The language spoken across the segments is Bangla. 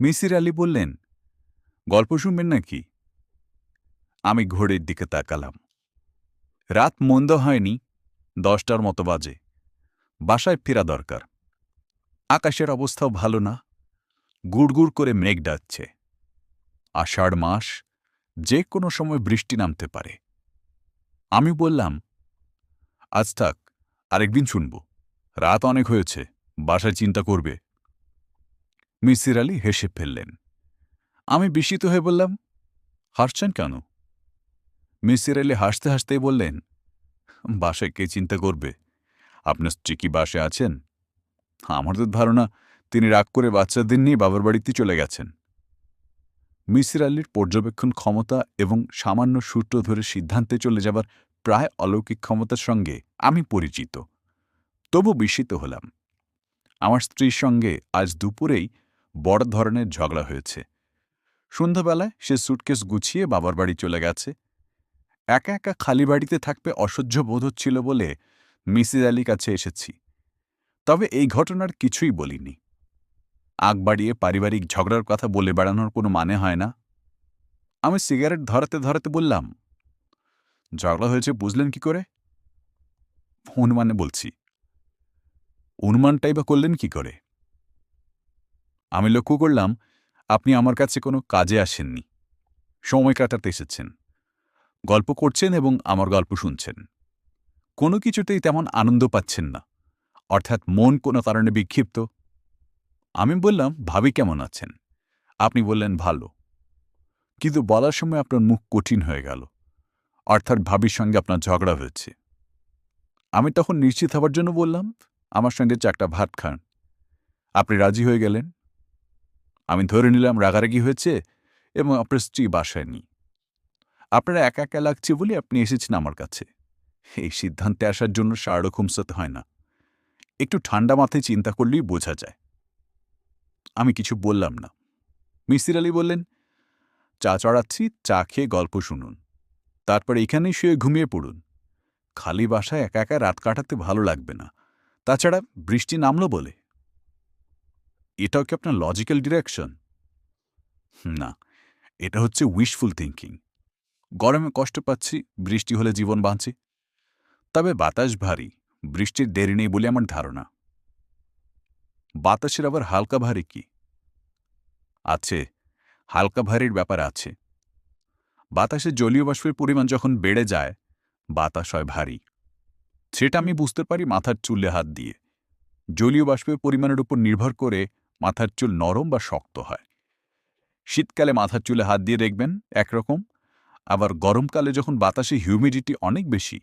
মিসির আলী বললেন, গল্প শুনবেন নাকি? আমি ঘড়ির দিকে তাকালাম। রাত মন্দ হয়নি, দশটার মতো বাজে। বাসায় ফেরা দরকার। আকাশের অবস্থাও ভালো না। গুড়গুড় করে মেঘ ডাকছে। আষাঢ় মাস, যে কোনো সময় বৃষ্টি নামতে পারে। আমি বললাম, আজ থাক, আরেকদিন শুনব। রাত অনেক হয়েছে, বাসায় চিন্তা করবে। মিসির আলী হেসে ফেললেন। আমি বিস্মিত হয়ে বললাম, হাসছেন কেন? মিসির আলী হাসতে হাসতেই বললেন, বাসায় কে চিন্তা করবে? আপনার স্ত্রী কি বাসে আছেন? আমার তো ধারণা, তিনি রাগ করে বাচ্চাদের নিয়ে বাবার বাড়িতে চলে গেছেন। মিসির আলীর পর্যবেক্ষণ ক্ষমতা এবং সামান্য সূত্র ধরে সিদ্ধান্তে চলে যাবার প্রায় অলৌকিক ক্ষমতার সঙ্গে আমি পরিচিত। তবু বিস্মিত হলাম। আমার স্ত্রীর সঙ্গে আজ দুপুরেই বড় ধরনের ঝগড়া হয়েছে। সন্ধ্যাবেলায় সে সুটকেস গুছিয়ে বাবার বাড়ি চলে গেছে। একা একা খালি বাড়িতে থাকবে অসহ্য বোধ হচ্ছিল বলে মিসিস আলী কাছে এসেছি। তবে এই ঘটনার কিছুই বলিনি। আগ বাড়িয়ে পারিবারিক ঝগড়ার কথা বলে বেড়ানোর কোনো মানে হয় না। আমি সিগারেট ধরাতে ধরাতে বললাম, ঝগড়া হয়েছে বুঝলেন কি করে? অনুমানে বলছি। অনুমানটাই বা করলেন কি করে? আমি লক্ষ্য করলাম, আপনি আমার কাছে কোনো কাজে আসেননি। সময় কাটাতে এসেছেন। গল্প করছেন এবং আমার গল্প শুনছেন। কোনো কিছুতেই তেমন আনন্দ পাচ্ছেন না। অর্থাৎ মন কোনো কারণে বিক্ষিপ্ত। আমি বললাম, ভাবি কেমন আছেন? আপনি বললেন, ভালো। কিন্তু বলার সময় আপনার মুখ কঠিন হয়ে গেল। অর্থাৎ ভাবির সঙ্গে আপনার ঝগড়া হয়েছে। আমি তখন নিশ্চিত হবার জন্য বললাম, আমার সঙ্গে চারটা ভাত খান। আপনি রাজি হয়ে গেলেন। আমি ধরে নিলাম রাগারাগি হয়েছে এবং আপনার স্ত্রী বাসায় নেই। আপনারা একা একা লাগছে বলে আপনি এসেছেন আমার কাছে। এই সিদ্ধান্তে আসার জন্য শার্লক হোমসতে হয় না। একটু ঠান্ডা মাথায় চিন্তা করলেই বোঝা যায়। আমি কিছু বললাম না। মিসির আলী বললেন, চা চড়াচ্ছি, চা খেয়ে গল্প শুনুন। তারপর এখানেই শুয়ে ঘুমিয়ে পড়ুন। খালি বাসায় একা একা রাত কাটাতে ভালো লাগবে না। তাছাড়া বৃষ্টি নামলো বলে। এটাও কি আপনার লজিক্যাল ডিরেকশন না, এটা হচ্ছে উইশফুল থিঙ্কিং গরমে কষ্ট পাচ্ছি, বৃষ্টি হলে জীবন বাঁচে। তবে বাতাস ভারী, বৃষ্টির দেরি নেই বলে আমার ধারণা। বাতাসের আবার হালকা ভারী কি? আছে, হালকা ভারীর ব্যাপার আছে। বাতাসে জলীয় বাষ্পের পরিমাণ যখন বেড়ে যায়, বাতাস হয় ভারী। সেটা আমি বুঝতে পারি মাথার চুলে হাত দিয়ে। জলীয় বাষ্পের পরিমাণের উপর নির্ভর করে মাথার চুল নরম বা শক্ত হয়। শীতকালে মাথার চুলে হাত দিয়ে দেখবেন একরকম, আবার গরমকালে যখন বাতাসে হিউমিডিটি অনেক বেশি,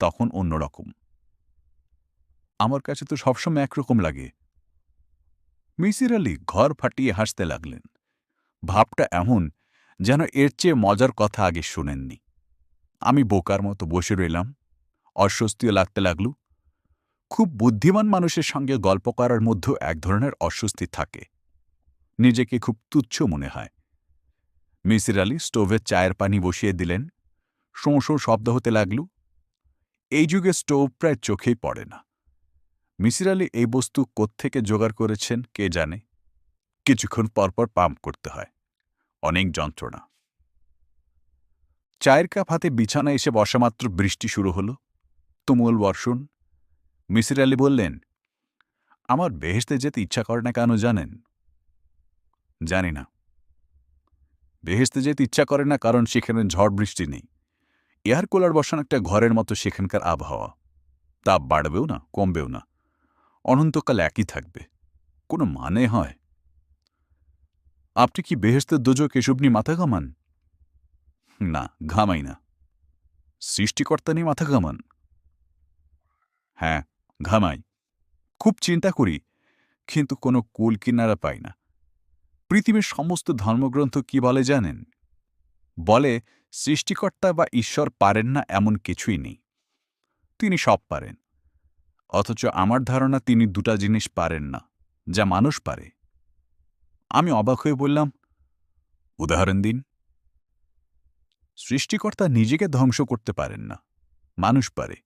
তখন অন্যরকম। আমার কাছে তো সবসময় একরকম লাগে। মিসির আলী ঘর ফাটিয়ে হাসতে লাগলেন। ভাবটা এমন যেন এর চেয়ে মজার কথা আগে শোনেননি। আমি বোকার মতো বসে রইলাম। অস্বস্তিও লাগতে লাগল। খুব বুদ্ধিমান মানুষের সঙ্গে গল্প করার মধ্যেও এক ধরনের অস্বস্তি থাকে। নিজেকে খুব তুচ্ছ মনে হয়। মিসির আলী স্টোভে চায়ের পানি বসিয়ে দিলেন। শোঁ শোঁ শব্দ হতে লাগল। এই যুগে স্টোভ প্রায় চোখেই পড়ে না। মিসির আলী এই বস্তু কোত্থেকে জোগাড় করেছেন কে জানে? কিছুক্ষণ পরপর পাম্প করতে হয়। অনেক যন্ত্রণা। চায়ের কাপ হাতে বিছানা এসে বসামাত্র বৃষ্টি শুরু হল। তুমুল বর্ষণ। মিসির আলী বললেন, আমার বেহেস্তে যেতে ইচ্ছা করে না কেন জানেন? জানি না। বেহেস্তে যেতে ইচ্ছা করে না কারণ সেখানে ঝড় বৃষ্টি নেই। এয়ার কুলার বসানো একটা ঘরের মতো সেখানকার আবহাওয়া। তাপ বাড়বেও না, কমবেও না। অনন্তকাল একই থাকবে। কোনো মানে হয়? আপনি কি বেহেস্তের দোজক এসব নিয়ে মাথা ঘামান? না, ঘামাই না। সৃষ্টিকর্তা নিয়ে মাথা ঘামান? হ্যাঁ ঘামাই। খুব চিন্তা করি, কিন্তু কোনো কুল কিনারা পাই না। পৃথিবীর সমস্ত ধর্মগ্রন্থ কি বলে জানেন? বলে, সৃষ্টিকর্তা বা ঈশ্বর পারেন না এমন কিছুই নেই। তিনি সব পারেন। অথচ আমার ধারণা তিনি দুটা জিনিস পারেন না, যা মানুষ পারে। আমি অবাক হয়ে বললাম, উদাহরণ দিন। সৃষ্টিকর্তা নিজেকে ধ্বংস করতে পারেন না, মানুষ পারে।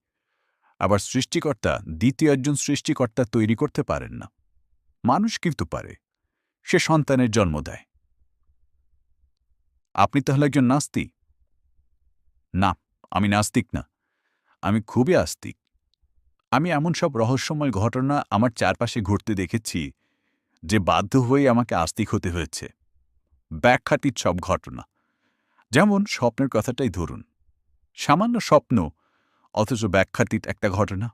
আবার সৃষ্টিকর্তা দ্বিতীয় একজন সৃষ্টিকর্তা তৈরি করতে পারেন না। মানুষ কিন্তু পারে। সে সন্তানের জন্ম দেয়। আপনি তাহলে একজন নাস্তিক? না, আমি নাস্তিক না। আমি খুবই আস্তিক। আমি এমন সব রহস্যময় ঘটনা আমার চারপাশে ঘটতে দেখেছি যে বাধ্য হয়ে আমাকে আস্তিক হতে হয়েছে। ব্যাখ্যাতির সব ঘটনা। যেমন স্বপ্নের কথাটাই ধরুন। সামান্য স্বপ্ন অথচ ব্যাখ্যাতীত একটা ঘটনা।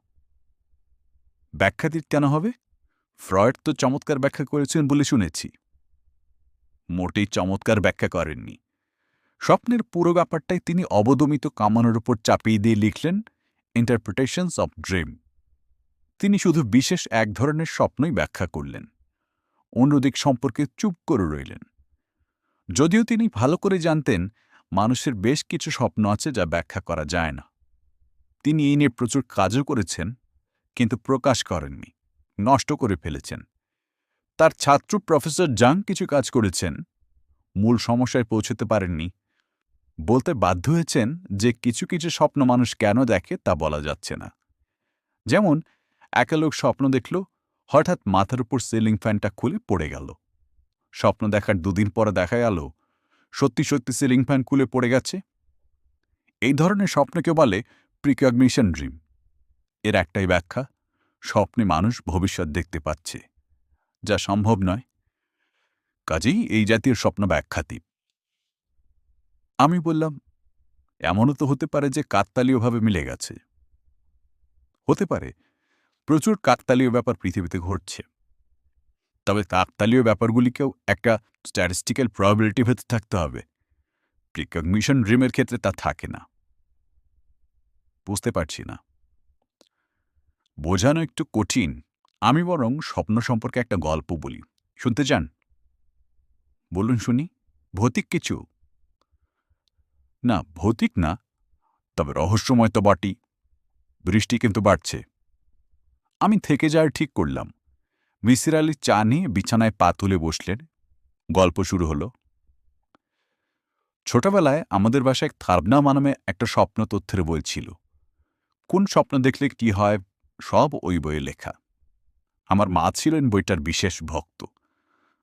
ব্যাখ্যাতীত কেন হবে? ফ্রয়েড তো চমৎকার ব্যাখ্যা করেছেন বলে শুনেছি। মোটেই চমৎকার ব্যাখ্যা করেননি। স্বপ্নের পুরো ব্যাপারটাই তিনি অবদমিত কামানোর উপর চাপিয়ে দিয়ে লিখলেন ইন্টারপ্রিটেশনস অব ড্রিম তিনি শুধু বিশেষ এক ধরনের স্বপ্নই ব্যাখ্যা করলেন। অন্য দিক সম্পর্কে চুপ করে রইলেন। যদিও তিনি ভালো করে জানতেন, মানুষের বেশ কিছু স্বপ্ন আছে যা ব্যাখ্যা করা যায় না। তিনি এই নিয়ে প্রচুর কাজও করেছেন, কিন্তু প্রকাশ করেননি, নষ্ট করে ফেলেছেন। তার ছাত্র প্রফেসর জাং কিছু কাজ করেছেন, মূল সমস্যায় পৌঁছতে পারেননি। বলতে বাধ্য হয়েছেন যে কিছু কিছু স্বপ্ন মানুষ কেন দেখে তা বলা যাচ্ছে না। যেমন, একা লোক স্বপ্ন দেখল, হঠাৎ মাথার উপর সিলিং ফ্যানটা খুলে পড়ে গেল। স্বপ্ন দেখার দুদিন পরে দেখা গেল, সত্যি সত্যি সিলিং ফ্যান খুলে পড়ে গেছে। এই ধরনের স্বপ্নকে বলে প্রিকগনিশন ড্রিম এর একটাই ব্যাখ্যা, স্বপ্নে মানুষ ভবিষ্যৎ দেখতে পাচ্ছে, যা সম্ভব নয়। কাজেই এই জাতীয় স্বপ্ন ব্যাখ্যাতীত আমি বললাম, এমনও তো হতে পারে যে কাকতালীয়ভাবে মিলে গেছে। হতে পারে, প্রচুর কাকতালীয় ব্যাপার পৃথিবীতে ঘটছে। তবে কাকতালীয় ব্যাপারগুলিকেও একটা স্ট্যাটিস্টিক্যাল প্রবাবিলিটি ভেতর থাকতে হবে। প্রিকগনিশন ড্রিমের ক্ষেত্রে তা থাকে না। বুঝতে পারছি না। বোঝানো একটু কঠিন। আমি বরং স্বপ্ন সম্পর্কে একটা গল্প বলি। শুনতে চান? বলুন শুনি। ভৌতিক কিছু? না, ভৌতিক না, তবে রহস্যময় তো বটি বৃষ্টি কিন্তু বাড়ছে। আমি থেকে যাওয়ার ঠিক করলাম। মিসির আলী চা নিয়ে বিছানায় পা তুলে বসলেন। গল্প শুরু হলো। ছোটবেলায় আমাদের বাসায় এক থার্বনামা নামে একটা স্বপ্ন তথ্যের বই ছিল। কোন স্বপ্ন দেখলে কি হয়? সব ওই বইয়ে লেখা। আমার মা ছিলেন বইটার বিশেষ ভক্ত।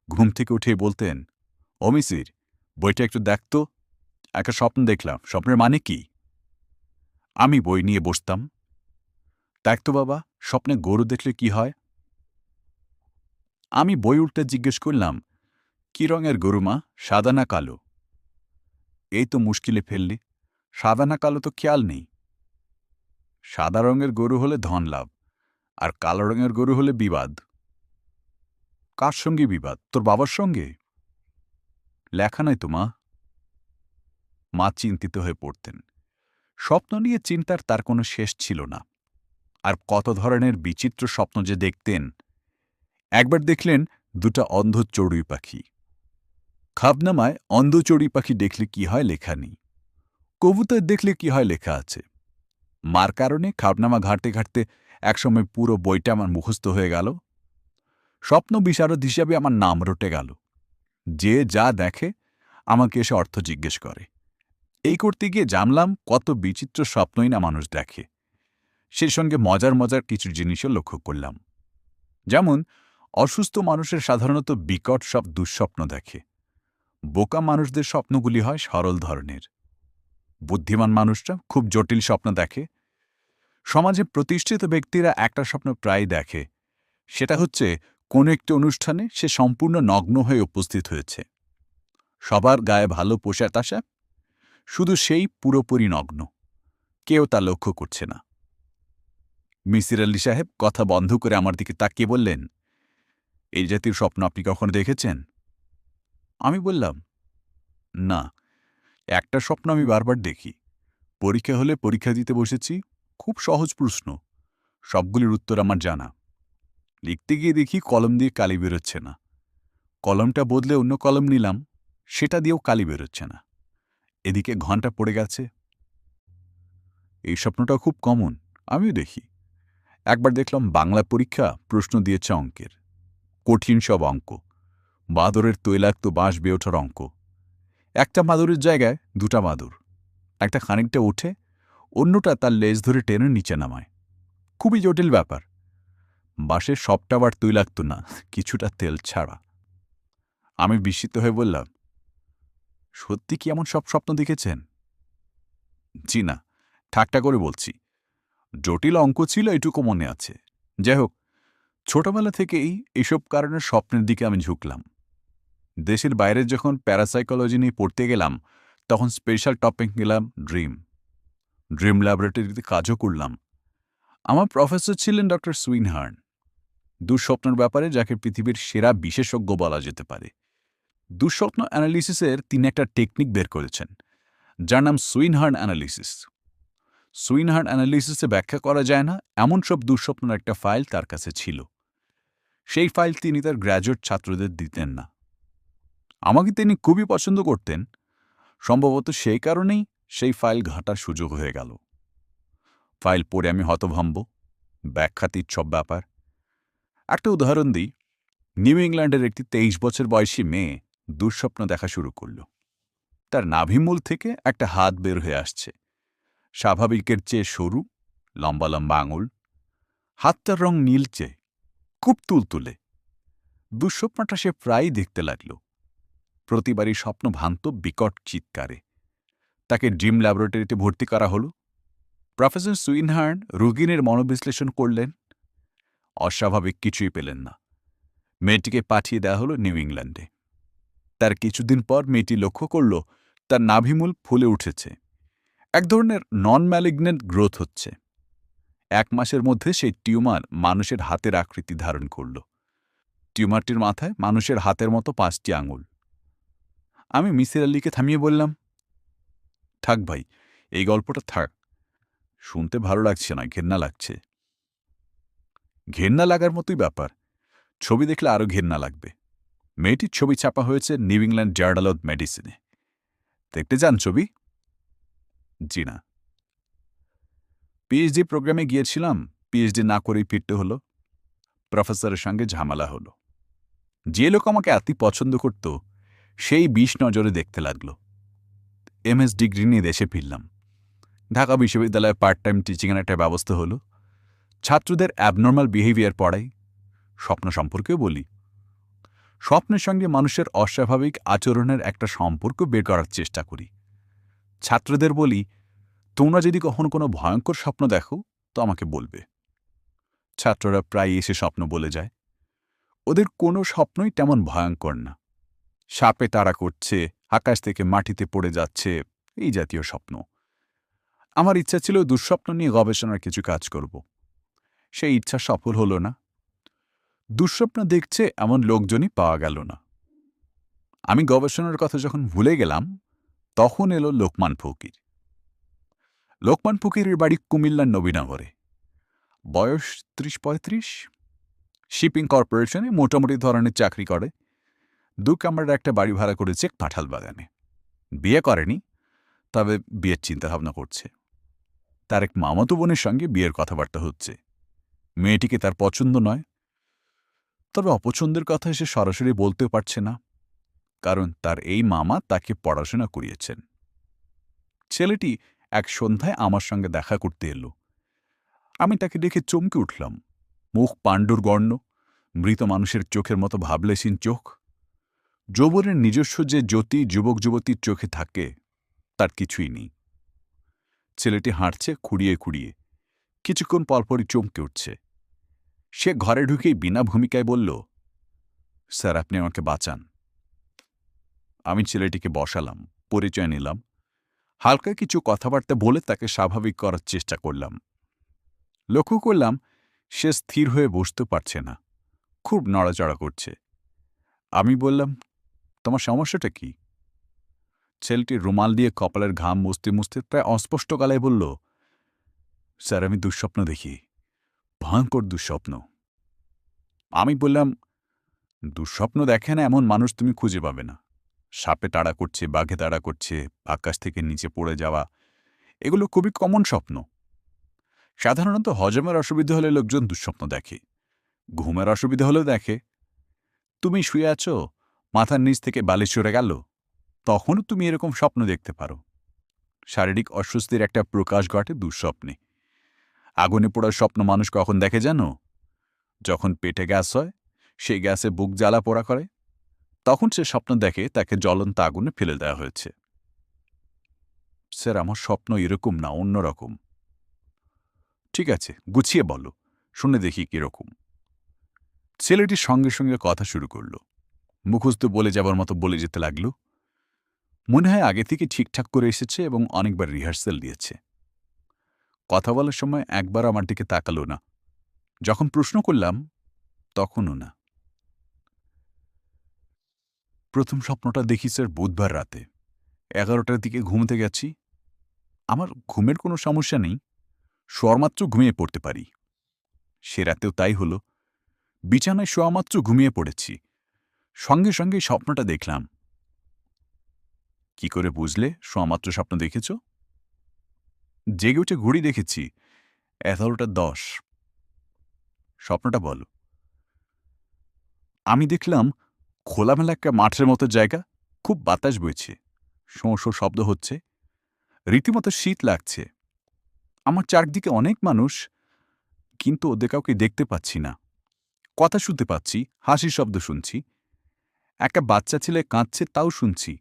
ঘুম থেকে উঠে বলতেন অমিসির বইটা একটু দেখতো একটা স্বপ্ন দেখলাম। স্বপ্নের মানে কি? আমি বই নিয়ে বসতাম। দেখতো বাবা, স্বপ্নে গরু দেখলে কি হয়? আমি বই উল্টে জিজ্ঞেস করলাম, কি রঙের গরু মা? সাদা না কালো? এই তো মুশকিলে ফেললি। সাদা না কালো তো খেয়াল নেই। সাদা রঙের গরু হলে ধন লাভ, আর কালো রঙের গরু হলে বিবাদ। কার সঙ্গে বিবাদ? তোর বাবার সঙ্গে? লেখা নাই তো মা। মা চিন্তিত হয়ে পড়তেন। স্বপ্ন নিয়ে চিন্তার তার কোনো শেষ ছিল না। আর কত ধরনের বিচিত্র স্বপ্ন যে দেখতেন। একবার দেখলেন দুটা অন্ধ চড়ুই পাখি। খাবনামায় অন্ধ চড়ুই পাখি দেখলে কি হয় লেখা নেই। কবুতর দেখলে কি হয় লেখা আছে। মার কারণে খাবনামা ঘাঁটতে ঘাঁটতে একসময় পুরো বইটা আমার মুখস্থ হয়ে গেল। স্বপ্ন বিশারদ হিসাবে আমার নাম রটে গেল। যে যা দেখে আমাকে এসে অর্থ জিজ্ঞেস করে। এই করতে গিয়ে জানলাম কত বিচিত্র স্বপ্নই না মানুষ দেখে। সেই সঙ্গে মজার মজার কিছু জিনিসও লক্ষ্য করলাম। যেমন, অসুস্থ মানুষের সাধারণত বিকট সব দুঃস্বপ্ন দেখে। বোকা মানুষদের স্বপ্নগুলি হয় সরল ধরনের। বুদ্ধিমান মানুষরা খুব জটিল স্বপ্ন দেখে। সমাজে প্রতিষ্ঠিত ব্যক্তিরা একটা স্বপ্ন প্রায় দেখে। সেটা হচ্ছে কোনো একটি অনুষ্ঠানে সে সম্পূর্ণ নগ্ন হয়ে উপস্থিত হয়েছে। সবার গায়ে ভালো পোশাক আশা, শুধু সেই পুরোপুরি নগ্ন। কেউ তা লক্ষ্য করছে না। মিসির আলী সাহেব কথা বন্ধ করে আমার দিকে তাকিয়ে বললেন, এই জাতীয় স্বপ্ন আপনি কখনো দেখেছেন? আমি বললাম, না। একটা স্বপ্ন আমি বারবার দেখি। পরীক্ষা হলে পরীক্ষা দিতে বসেছি, খুব সহজ প্রশ্ন। সবগুলির উত্তর আমার জানা। লিখতে গিয়ে দেখি কলম দিয়ে কালি বেরোচ্ছে না। কলমটা বদলে অন্য কলম নিলাম, সেটা দিয়েও কালি বেরোচ্ছে না। এদিকে ঘণ্টা পড়ে গেছে। এই স্বপ্নটা খুব কমন, আমিও দেখি। একবার দেখলাম বাংলা পরীক্ষা প্রশ্ন দিয়েছে অঙ্কের। কঠিন সব অঙ্ক। বাদরের তৈলাক্ত বাঁশ বেয়ে ওঠার অঙ্ক। একটা মাদুরের জায়গায় দুটা মাদুর। একটা খানিকটা ওঠে অন্যটা তার লেজ ধরে টেনে নিচে নামায়। খুবই জটিল ব্যাপার। বাসে সবটা আবার তৈলাক্ত না, কিছুটা তেল ছাড়া। আমি বিস্মিত হয়ে বললাম, সত্যি কি এমন সব স্বপ্ন দেখেছেন? জি না, ঠাট্টা করে বলছি। জটিল অঙ্ক ছিল এটুকু মনে আছে। যাই হোক, ছোটবেলা থেকেই এসব কারণে স্বপ্নের দিকে আমি ঝুঁকলাম। দেশের বাইরে যখন প্যারাসাইকোলজি নিয়ে পড়তে গেলাম, তখন স্পেশাল টপিক নিলাম ড্রিম ড্রিম ল্যাবরেটরিতে কাজও করলাম। আমার প্রফেসর ছিলেন ডক্টর সুইনহার্ন দুঃস্বপ্নের ব্যাপারে যাকে পৃথিবীর সেরা বিশেষজ্ঞ বলা যেতে পারে। দুঃস্বপ্ন অ্যানালিসিসের তিনি একটা টেকনিক বের করেছেন, যার নাম সুইনহার্ন অ্যানালিসিস সুইনহার্ন অ্যানালিসিসে ব্যাখ্যা করা যায় না, এমন সব দুঃস্বপ্নের একটা ফাইল তার কাছে ছিল। সেই ফাইল তিনি তার গ্র্যাজুয়েট ছাত্রদের দিতেন না। আমাকে তিনি খুবই পছন্দ করতেন। সম্ভবত সেই কারণেই সেই ফাইল ঘাঁটার সুযোগ হয়ে গেল। ফাইল পড়ে আমি হতভম্ব, ব্যাখ্যাতীত সব ব্যাপার। একটা উদাহরণ দিই। নিউ ইংল্যান্ডের একটি তেইশ বছর বয়সী মেয়ে দুঃস্বপ্ন দেখা শুরু করল। তার নাভিমূল থেকে একটা হাত বের হয়ে আসছে। স্বাভাবিকের চেয়ে সরু, লম্বা লম্বা আঙুল। হাতটার রং নীলচে, খুব তুলতুলে। দুঃস্বপ্নটা সে প্রায়ই দেখতে লাগল। প্রতিবারই স্বপ্ন ভান্ত বিকট চিৎকারে। তাকে ড্রিম ল্যাবরেটরিতে ভর্তি করা হল। প্রফেসর সুইনহার্ন রুগিনের মনোবিশ্লেষণ করলেন। অস্বাভাবিক কিছুই পেলেন না। মেয়েটিকে পাঠিয়ে দেওয়া হলো নিউ ইংল্যান্ডে। তার কিছুদিন পর মেয়েটি লক্ষ্য করল, তার নাভিমূল ফুলে উঠেছে। এক ধরনের নন ম্যালিগনেন্ট গ্রোথ হচ্ছে। এক মাসের মধ্যে সেই টিউমার মানুষের হাতের আকৃতি ধারণ করল। টিউমারটির মাথায় মানুষের হাতের মতো পাঁচটি আঙুল। আমি মিসির আলীকে থামিয়ে বললাম, থাক ভাই, এই গল্পটা থাক। শুনতে ভালো লাগছে না, ঘেন্না লাগছে। ঘেন্না লাগার মতোই ব্যাপার। ছবি দেখলে আরও ঘেন্না লাগবে। মেয়েটির ছবি ছাপা হয়েছে নিউ ইংল্যান্ড জার্নাল অফ মেডিসিনে। দেখতে যান ছবি? জি না। পিএইচডি প্রোগ্রামে গিয়েছিলাম, পিএইচডি না করেই ফিরতে হলো। প্রফেসরের সঙ্গে ঝামেলা হলো। যে লোক আমাকে এতই পছন্দ করত সেই বিষ নজরে দেখতে লাগল। এমএস ডিগ্রি নিয়ে দেশে ফিরলাম। ঢাকা বিশ্ববিদ্যালয়ে পার্ট টাইম টিচিংয়ের একটা ব্যবস্থা হলো। ছাত্রদের অ্যাবনর্মাল বিহেভিয়ার পড়াই, স্বপ্ন সম্পর্কেও বলি। স্বপ্নের সঙ্গে মানুষের অস্বাভাবিক আচরণের একটা সম্পর্ক বের করার চেষ্টা করি। ছাত্রদের বলি, তোমরা যদি কখনো কোনো ভয়ঙ্কর স্বপ্ন দেখো, তো আমাকে বলবে। ছাত্ররা প্রায় এসে স্বপ্ন বলে যায়। ওদের কোনো স্বপ্নই তেমন ভয়ঙ্কর না। সাপে তাড়া করছে, আকাশ থেকে মাটিতে পড়ে যাচ্ছে, এই জাতীয় স্বপ্ন। আমার ইচ্ছা ছিল দুঃস্বপ্ন নিয়ে গবেষণার কিছু কাজ করব। সেই ইচ্ছা সফল হল না। দুঃস্বপ্ন দেখছে এমন লোকজনই পাওয়া গেল না। আমি গবেষণার কথা যখন ভুলে গেলাম, তখন এলো লোকমান ফকির। লোকমান ফকিরের বাড়ি কুমিল্লার নবীনগরে। বয়স ত্রিশ পঁয়ত্রিশ। শিপিং কর্পোরেশনে মোটামুটি ধরনের চাকরি করে। দু কামরার একটা বাড়ি ভাড়া করেছে কাঁঠাল বাগানে। বিয়ে করেনি, তবে বিয়ের চিন্তাভাবনা করছে। তার এক মামাতো বোনের সঙ্গে বিয়ের কথাবার্তা হচ্ছে। মেয়েটিকে তার পছন্দ নয়। তবে অপছন্দের কথা সে সরাসরি বলতে পারছে না, কারণ তার এই মামা তাকে পড়াশোনা করিয়েছেন। ছেলেটি এক সন্ধ্যায় আমার সঙ্গে দেখা করতে এলো। আমি তাকে দেখে চমকে উঠলাম। মুখ পাণ্ডুর গণ্য মৃত মানুষের চোখের মতো ভাবলেসিন চোখ। যৌবনের নিজস্ব যে জ্যোতি যুবক যুবতীর চোখে থাকে, তার কিছুই নেই। ছেলেটি হাঁটছে খুঁড়িয়ে খুঁড়িয়ে। কিছুক্ষণ পরপরই চমকে উঠছে। সে ঘরে ঢুকেই বিনা ভূমিকায় বলল, স্যার, আপনি আমাকে বাঁচান। আমি ছেলেটিকে বসালাম, পরিচয় নিলাম। হালকা কিছু কথাবার্তা বলে তাকে স্বাভাবিক করার চেষ্টা করলাম। লক্ষ্য করলাম, সে স্থির হয়ে বসতে পারছে না। খুব নড়াচড়া করছে। আমি বললাম তোমার সমস্যাটা কি? ছেলেটি রুমাল দিয়ে কপালের ঘাম মুছতে মুছতে প্রায় অস্পষ্ট গলায় বলল, স্যার, আমি দুঃস্বপ্ন দেখি। ভয়ঙ্কর দুঃস্বপ্ন। আমি বললাম, দুঃস্বপ্ন দেখে না এমন মানুষ তুমি খুঁজে পাবে না। সাপে তাড়া করছে, বাঘে তাড়া করছে, আকাশ থেকে নিচে পড়ে যাওয়া, এগুলো খুবই কমন স্বপ্ন। সাধারণত হজমের অসুবিধা হলে লোকজন দুঃস্বপ্ন দেখে, ঘুমের অসুবিধা হলেও দেখে। তুমি শুয়ে আছো? মাথার নিচ থেকে বালিশ চড়ে গেল। তখনও তুমি এরকম স্বপ্ন দেখতে পারো। শারীরিক অস্বস্তির একটা প্রকাশ ঘটে দুঃস্বপ্নে। আগুনে পোড়ার স্বপ্ন মানুষ কখন দেখে জানো? যখন পেটে গ্যাস হয় সেই গ্যাসে বুক জ্বালা পোড়া করে। তখন সে স্বপ্ন দেখে তাকে জ্বলন্ত আগুনে ফেলে দেওয়া হয়েছে। স্যার, আমার স্বপ্ন এরকম না, অন্যরকম। ঠিক আছে, গুছিয়ে বলো, শুনে দেখি কীরকম। ছেলেটি সঙ্গে সঙ্গে কথা শুরু করল। মুখস্থ বলে যাবার মতো বলে যেতে লাগল। মনে হয় আগে থেকে ঠিকঠাক করে এসেছে এবং অনেকবার রিহার্সাল দিয়েছে। কথা বলার সময় একবার আমার দিকে তাকালো না। যখন প্রশ্ন করলাম, তখনও না। প্রথম স্বপ্নটা দেখি স্যার বুধবার রাতে। এগারোটার দিকে ঘুমতে গেছি। আমার ঘুমের কোনো সমস্যা নেই শোয়ারমাত্র ঘুমিয়ে পড়তে পারি। সে রাতেও তাই হলো। বিছানায় শোয়ামাত্র ঘুমিয়ে পড়েছি। সঙ্গে সঙ্গে স্বপ্নটা দেখলাম। কি করে বুঝলে শোয়ামাত্র স্বপ্ন দেখেছ? জেগে উঠে ঘড়ি দেখেছি, এগারোটা দশ। স্বপ্নটা বলো। আমি দেখলাম খোলামেলা একটা মাঠের মতো জায়গা, খুব বাতাস বইছে, শোঁ শোঁ শব্দ হচ্ছে, রীতিমতো শীত লাগছে। আমার চারদিকে অনেক মানুষ, কিন্তু ওদের কাউকে দেখতে পাচ্ছি না। কথা শুনতে পাচ্ছি, হাসির শব্দ শুনছি একটা বাচ্চা ছেলে কাঁদছে, তাও শুনছি।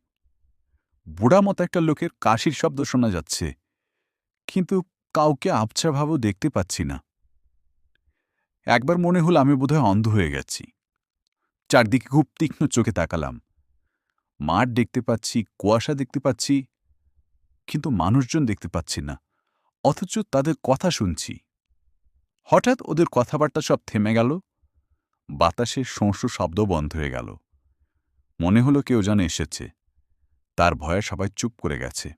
বুড়া মতো একটা লোকের কাশির শব্দ শোনা যাচ্ছে, কিন্তু কাউকে আবছাভাবও দেখতে পাচ্ছি না। একবার মনে হল আমি বোধহয় অন্ধ হয়ে গেছি। চারদিকে খুব তীক্ষ্ণ চোখে তাকালাম। মাঠ দেখতে পাচ্ছি, কুয়াশা দেখতে পাচ্ছি, কিন্তু মানুষজন দেখতে পাচ্ছি না, অথচ তাদের কথা শুনছি। হঠাৎ ওদের কথাবার্তা সব থেমে গেল বাতাসে শোঁসো শব্দ বন্ধ হয়ে গেল। মনে হলো কেউ যেন এসেছে। তার ভয়ে সবাই চুপ করে গেছে।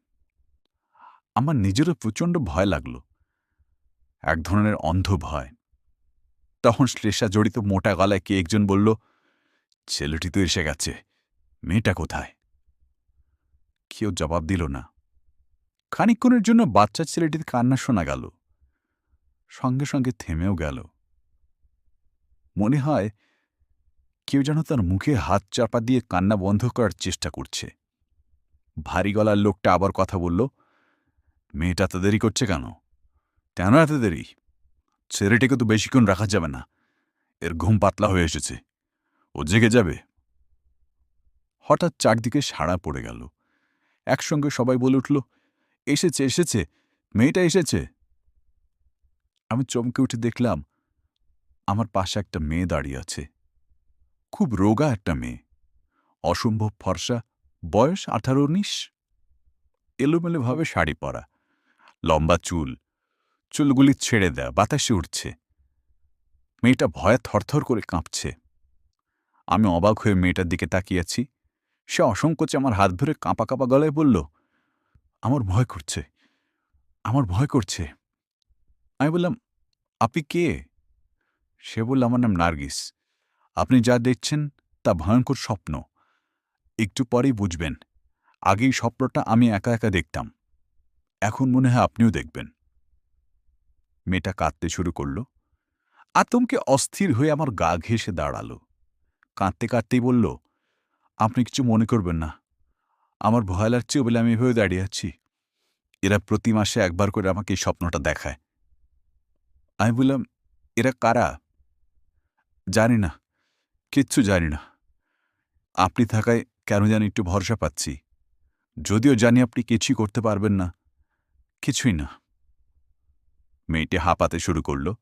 আমার নিজেরও প্রচণ্ড ভয় লাগল। এক ধরনের অন্ধ ভয়। তখন শ্লেষা জড়িত মোটা গলায় কে একজন বলল, ছেলেটি তো এসে গেছে। মেয়েটা কোথায়? কেউ জবাব দিল না। খানিক্ষণের জন্য বাচ্চা ছেলেটির কান্না শোনা গেল। সঙ্গে সঙ্গে থেমেও গেল। মনে হয় কেউ যেন তার মুখে হাত চাপা দিয়ে কান্না বন্ধ করার চেষ্টা করছে। ভারী গলার লোকটা আবার কথা বলল, মেয়েটা এত দেরি করছে কেন? কেন এত দেরি? ছেলেটিকে তো বেশিক্ষণ রাখা যাবে না। এর ঘুম পাতলা হয়ে এসেছে। ও জেগে যাবে। হঠাৎ চারদিকে সাড়া পড়ে গেল। একসঙ্গে সবাই বলে উঠল, এসেছে এসেছে, মেয়েটা এসেছে। আমি চমকে উঠে দেখলাম, আমার পাশে একটা মেয়ে দাঁড়িয়ে আছে। খুব রোগা একটা মেয়ে। অসম্ভব ফর্সা, বয়স আঠারো উনিশ। এলোমেলোভাবে শাড়ি পরা। লম্বা চুল। চুলগুলি ছেড়ে দেয়া, বাতাসে উঠছে মেয়েটা ভয়ে থরথর করে কাঁপছে। আমি অবাক হয়ে মেয়েটার দিকে তাকিয়েছি সে অসংকোচে আমার হাত ধরে কাঁপা কাঁপা গলায় বলল, আমার ভয় করছে। আমার ভয় করছে। আমি বললাম, আপনি কে? সে বলল, আমার নাম নার্গিস। আপনি যা দেখছেন তা ভয়ঙ্কর স্বপ্ন। একটু পরেই বুঝবেন। আগেই স্বপ্নটা আমি একা একা দেখতাম। এখন মনে হয় আপনিও দেখবেন। মেয়েটা কাঁদতে শুরু করল। আতঙ্কে অস্থির হয়ে আমার গা ঘেঁষে দাঁড়াল। কাঁদতে কাঁদতেই বলল, আপনি কিছু মনে করবেন না। আমার ভয় লাগছে বলে আমি এভাবে দাঁড়িয়ে আছি। এরা প্রতি মাসে একবার করে আমাকে এই স্বপ্নটা দেখায়। আমি বললাম, এরা কারা? জানি না। কিচ্ছু জানি না। আপনি থাকায় কেন জানি একটু ভরসা পাচ্ছি। যদিও জানি আপনি কিছুই করতে পারবেন না। কিছুই না। মেয়েটি হাঁপাতে শুরু করল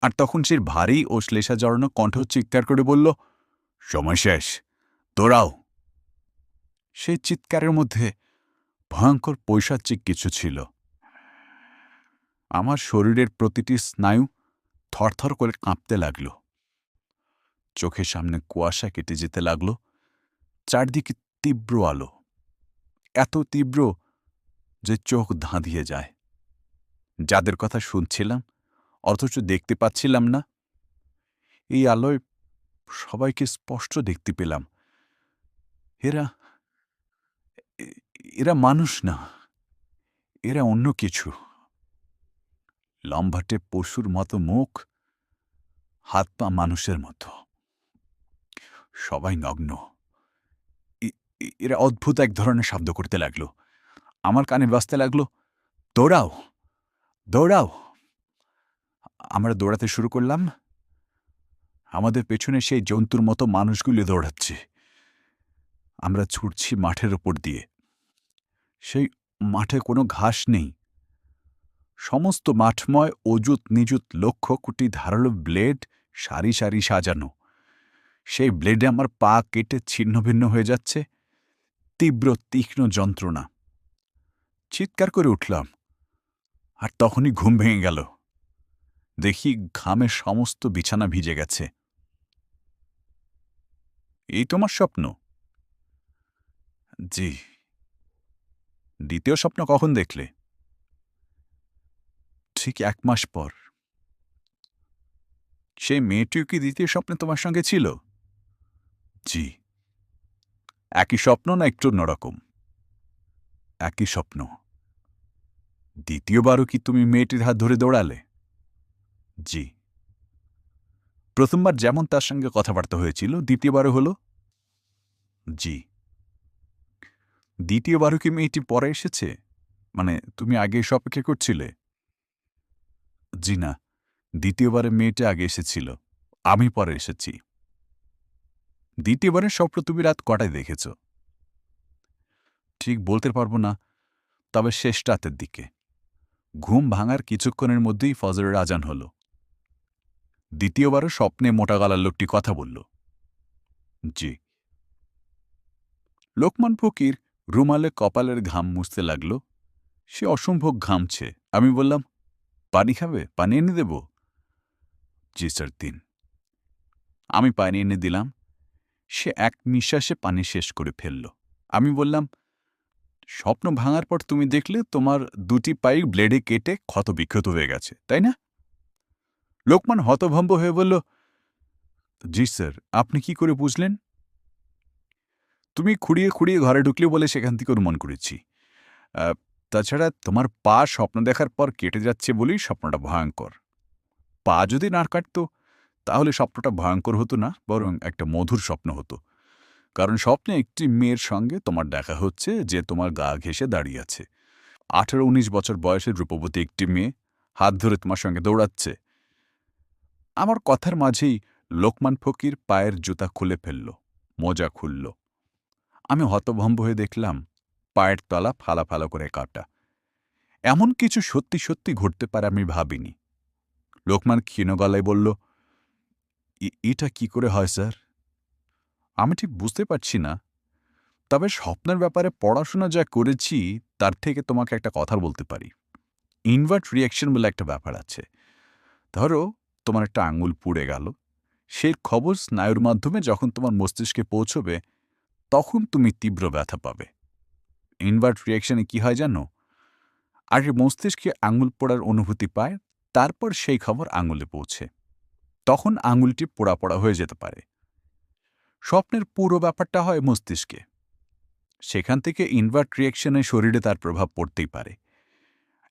আর তখন সে ভারী ও শ্লেষা জড়ানো কণ্ঠ চিৎকার করে বলল, সময় শেষ তোরাও সেই চিৎকারের মধ্যে ভয়ঙ্কর পৈশাচিক কিছু ছিল। আমার শরীরের প্রতিটি স্নায়ু থরথর করে কাঁপতে লাগল। চোখের সামনে কুয়াশা কেটে যেতে লাগল। চারদিকে তীব্র আলো। এত তীব্র যে চোখ ধাঁধিয়ে যায়। যাদের কথা শুনছিলাম, অথচ দেখতে পাচ্ছিলাম না, এই আলোয় সবাইকে স্পষ্ট দেখতে পেলাম। এরা এরা মানুষ না, এরা অন্য কিছু। লম্বাটে পশুর মতো মুখ, হাত পা মানুষের মতো। সবাই নগ্ন। এরা অদ্ভুত এক ধরনের শব্দ করতে লাগল। আমার কানে বাজতে লাগল, দৌড়াও দৌড়াও। আমরা দৌড়াতে শুরু করলাম। আমাদের পেছনে সেই জন্তুর মতো মানুষগুলি দৌড়াচ্ছে। আমরা ছুটছি মাঠের ওপর দিয়ে। সেই মাঠে কোনো ঘাস নেই। সমস্ত মাঠময় অজুত নিজুত লক্ষ কোটি ধারালো ব্লেড সারি সারি সাজানো। সেই ব্লেডে আমার পা কেটে ছিন্নভিন্ন হয়ে যাচ্ছে। তীব্র, তীক্ষ্ণ যন্ত্রণা। চিৎকার করে উঠলাম, আর তখনই ঘুম ভেঙে গেল। দেখি ঘামে সমস্ত বিছানা ভিজে গেছে। এই তোমার স্বপ্ন? জি। দ্বিতীয় স্বপ্ন কখন দেখলে? ঠিক এক মাস পর। সেই মেয়েটিও কি দ্বিতীয় স্বপ্নে তোমার সঙ্গে ছিল? জি। একই স্বপ্ন না একটু অন্যরকম? একই স্বপ্ন। দ্বিতীয়বারও কি তুমি মেয়েটির হাত ধরে দৌড়ালে? জি। প্রথমবার যেমন তার সঙ্গে কথাবার্তা হয়েছিল, দ্বিতীয়বারও হলো? জি। দ্বিতীয়বারও কি মেয়েটি পরে এসেছে? মানে তুমি আগে এসে অপেক্ষা করছিলে? জি না। দ্বিতীয়বারে মেয়েটি আগে এসেছিল। আমি পরে এসেছি। দ্বিতীয়বারের স্বপ্ন তুমি রাত কটায় দেখেছ? ঠিক বলতে পারব না, তবে শেষ রাতের দিকে। ঘুম ভাঙার কিছুক্ষণের মধ্যেই ফজরের আজান হল। দ্বিতীয়বারও স্বপ্নে মোটা গলার লোকটি কথা বলল, জি। লোকমান ফকির রুমালে কপালের ঘাম মুছতে লাগল। সে অসম্ভব ঘামছে। আমি বললাম, পানি খাবে? পানি এনে দেব? জি স্যার, দিন। আমি পানি এনে দিলাম। সে এক নিঃশ্বাসে পানি শেষ করে ফেলল। আমি বললাম, স্বপ্ন ভাঙার পর তুমি দেখলে তোমার দুটি পাই ব্লেডে কেটে ক্ষত বিক্ষত হয়ে গেছে, তাই না? লোকমান হতভম্ব হয়ে বলল, জি স্যার, আপনি কি করে বুঝলেন? তুমি খুঁড়িয়ে খুঁড়িয়ে ঘরে ঢুকলে বলে সেখান থেকে অনুমান করেছি। তাছাড়া তোমার পা স্বপ্ন দেখার পর কেটে যাচ্ছে বলেই স্বপ্নটা ভয়ঙ্কর। পা যদি না কাটত তাহলে স্বপ্নটা ভয়ঙ্কর হতো না, বরং একটা মধুর স্বপ্ন হতো। কারণ স্বপ্নে একটি মেয়ের সঙ্গে তোমার দেখা হচ্ছে যে তোমার গা ঘেঁষে দাঁড়িয়ে আছে। আঠারো উনিশ বছর বয়সের রূপবতী একটি মেয়ে হাত ধরে তোমার সঙ্গে দৌড়াচ্ছে। আমার কথার মাঝেই লোকমান ফকির পায়ের জুতা খুলে ফেলল, মোজা খুলল। আমি হতভম্ব হয়ে দেখলাম, পায়ের তলা ফালা ফালা করে কাটা। এমন কিছু সত্যি সত্যি ঘটতে পারে আমি ভাবিনি। লোকমান ক্ষীণ গলায় বলল "এ- এটা কি করে হয়, স্যার? আমি ঠিক বুঝতে পারছি না। তবে স্বপ্নের ব্যাপারে পড়াশোনা যা করেছি, তার থেকে তোমাকে একটা কথা বলতে পারি। ইনভার্ট রিয়াকশন বলে একটা ব্যাপার আছে। ধরো, তোমার একটা আঙুল পুড়ে গেল। সেই খবর স্নায়ুর মাধ্যমে যখন তোমার মস্তিষ্কে পৌঁছবে, তখন তুমি তীব্র ব্যথা পাবে। ইনভার্ট রিয়াকশনে কি হয় জানো? আগে মস্তিষ্কে আঙুল পোড়ার অনুভূতি পায়, তারপর সেই খবর আঙুলে পৌঁছে। তখন আঙুলটি পোড়া পোড়া হয়ে যেতে পারে। স্বপ্নের পুরো ব্যাপারটা হয় মস্তিষ্কে। সেখান থেকে ইনভার্ট রিয়াকশনে শরীরে তার প্রভাব পড়তেই পারে।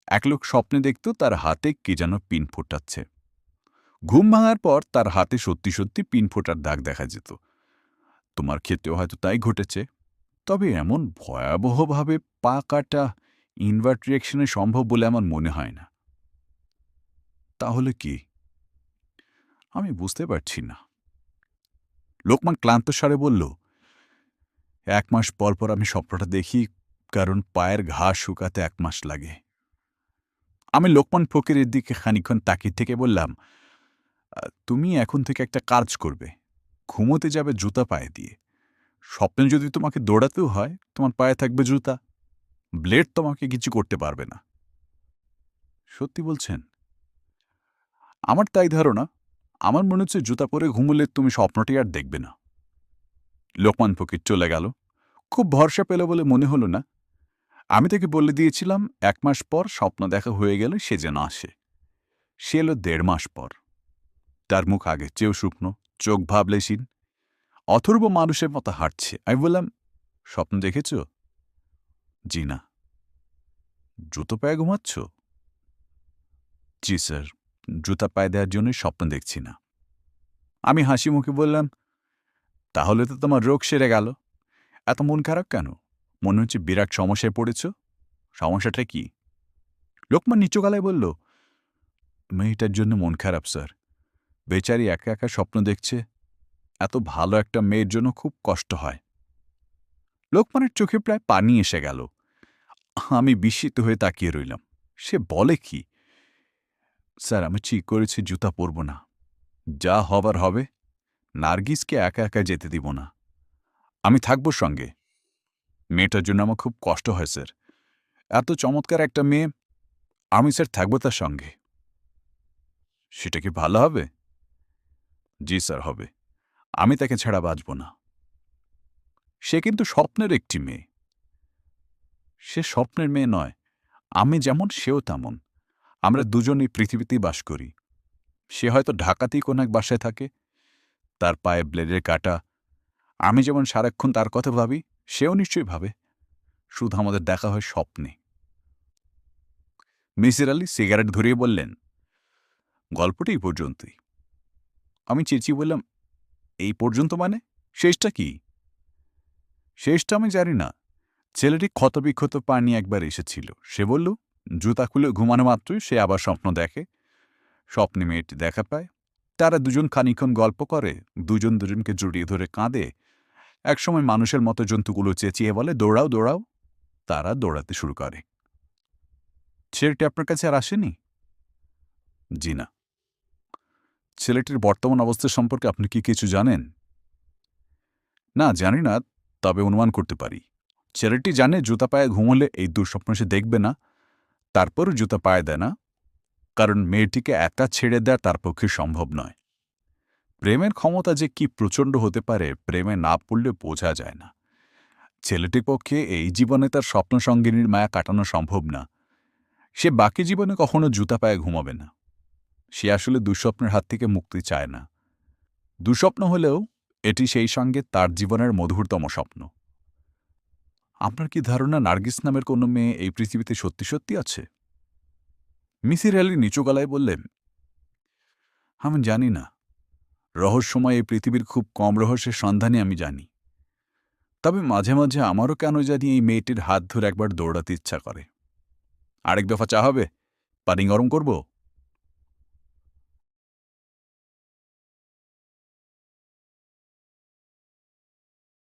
এক লোক স্বপ্নে দেখত তার হাতে কে যেন পিন ফোটাচ্ছে। ঘুম ভাঙার পর তার হাতে সত্যি সত্যি পিন ফোটার দাগ দেখা যেত। তোমার ক্ষেত্রেও হয়তো তাই ঘটেছে। তবে এমন ভয়াবহভাবে পা কাটা ইনভার্ট রিয়াকশনে সম্ভব বলে আমার মনে হয় না। তাহলে কি? আমি বুঝতে পারছি না। লোকমান ক্লান্ত স্বরে বলল, এক মাস পর পর আমি স্বপ্নটা দেখি, কারণ পায়ের ঘাস শুকাতে এক মাস লাগে। আমি লোকমান ফকিরের দিকে খানিক্ষণ তাকিয়ে থেকে বললাম, তুমি এখন থেকে একটা কাজ করবে, ঘুমোতে যাবে জুতা পায়ে দিয়ে। স্বপ্নে যদি তোমাকে দৌড়াতেও হয়, তোমার পায়ে থাকবে জুতা। ব্লেড তোমাকে কিছু করতে পারবে না। সত্যি বলছেন? আমার তাই ধারণা আমার মনে হচ্ছে জুতা পরে ঘুমোলে তুমি স্বপ্নটি আর দেখবে না। লোকমান ফকির চলে গেল। খুব ভরসা পেল বলে মনে হলো না। আমি তাকে বলে দিয়েছিলাম, এক মাস পর স্বপ্ন দেখা হয়ে গেলে সে যেন আসে। সে এলো দেড় মাস পর। তার মুখ আগে চেয়েও শুকনো, চোখ ভাবলেসিন অথর্ব মানুষের মতো হাঁটছে। আমি বললাম, স্বপ্ন দেখেছ? জি না। জুতো পায়ে ঘুমাচ্ছ? জি, স্যার। জুতা পায়ে দেওয়ার জন্যই স্বপ্ন দেখছি না। আমি হাসি মুখে বললাম, তাহলে তো তোমার রোগ সেরে গেল। এত মন খারাপ কেন? মনে হচ্ছে বিরাট সমস্যায় পড়েছ। সমস্যাটা কি? লোকমান নিচু গলায় বলল, মেয়েটার জন্য মন খারাপ, স্যার। বেচারি একা একা স্বপ্ন দেখছে। এত ভালো একটা মেয়ের জন্য খুব কষ্ট হয়। লোকমানের চোখে প্রায় পানি এসে গেল। আমি বিস্মিত হয়ে তাকিয়ে রইলাম। সে বলে কি? স্যার, আমি ঠিক করেছি, জুতা পরব না। যা হবার হবে, নার্গিসকে একা একা যেতে দিব না। আমি থাকব সঙ্গে। মেয়েটার জন্য আমার খুব কষ্ট হয়, স্যার। এত চমৎকার একটা মেয়ে, আমি স্যার থাকব তার সঙ্গে। সেটা কি ভালো হবে? জি, স্যার, হবে। আমি তাকে ছাড়া বাঁচব না। সে কিন্তু স্বপ্নের একটি মেয়ে। সে স্বপ্নের মেয়ে নয়, আমি যেমন, সেও তেমন। আমরা দুজনেই পৃথিবীতেই বাস করি। সে হয়তো ঢাকাতেই কোনো এক বাসায় থাকে, তার পায়ে ব্লেডের কাটা। আমি যেমন সারাক্ষণ তার কথা ভাবি, সেও নিশ্চয়ই ভাবে। শুধু আমাদের দেখা হয় স্বপ্নে। মিসির আলি সিগারেট ধরিয়ে বললেন, গল্পটি পর্যন্তই। আমি চেঁচিয়ে বললাম, এই পর্যন্ত মানে? শেষটা কি? শেষটা আমি জানি না। ছেলেটি ক্ষতবিক্ষত পা নিয়ে একবার এসেছিল। সে বলল জুতা খুলে ঘুমানো মাত্রই সে আবার স্বপ্ন দেখে। স্বপ্নে মেয়েটি দেখা পায়। তারা দুজন খানিক্ষণ গল্প করে, দুজন দুজনকে জড়িয়ে ধরে কাঁদে। একসময় মানুষের মতো জন্তুগুলো চেঁচিয়ে বলে, দৌড়াও দৌড়াও। তারা দৌড়াতে শুরু করে। ছেলেটি আপনার কাছে আর আসেনি? জি না। ছেলেটির বর্তমান অবস্থা সম্পর্কে আপনি কি কিছু জানেন? না, জানি না, তবে অনুমান করতে পারি। ছেলেটি জানে জুতা পায়ে ঘুমলে এই দুঃস্বপ্ন সে দেখবে না। তারপরও জুতা পায়ে দেয় না। কারণ মেয়েটিকে একা ছেড়ে দেয়া তার পক্ষে সম্ভব নয়। প্রেমের ক্ষমতা যে কি প্রচণ্ড হতে পারে, প্রেমে না পড়লে বোঝা যায় না। ছেলেটির পক্ষে এই জীবনে তার স্বপ্ন সঙ্গিনীর মায়া কাটানো সম্ভব না। সে বাকি জীবনে কখনো জুতা পায়ে ঘুমাবে না। সে আসলে দুঃস্বপ্নের হাত থেকে মুক্তি চায় না। দুঃস্বপ্ন হলেও এটি সেই সঙ্গে তার জীবনের মধুরতম স্বপ্ন। আপনার কি ধারণা নার্গিস নামের কোনো মেয়ে এই পৃথিবীতে সত্যি সত্যি আছে? মিসির আলী নিচু গলায় বললেন, আমি জানি না। রহস্যময় এই পৃথিবীর খুব কম রহস্যের সন্ধানে আমি জানি। তবে মাঝে মাঝে আমারও কেন জানি এই মেয়েটির হাত ধরে একবার দৌড়াতে ইচ্ছা করে। আরেক দফা চা হবে, পানি গরম করব?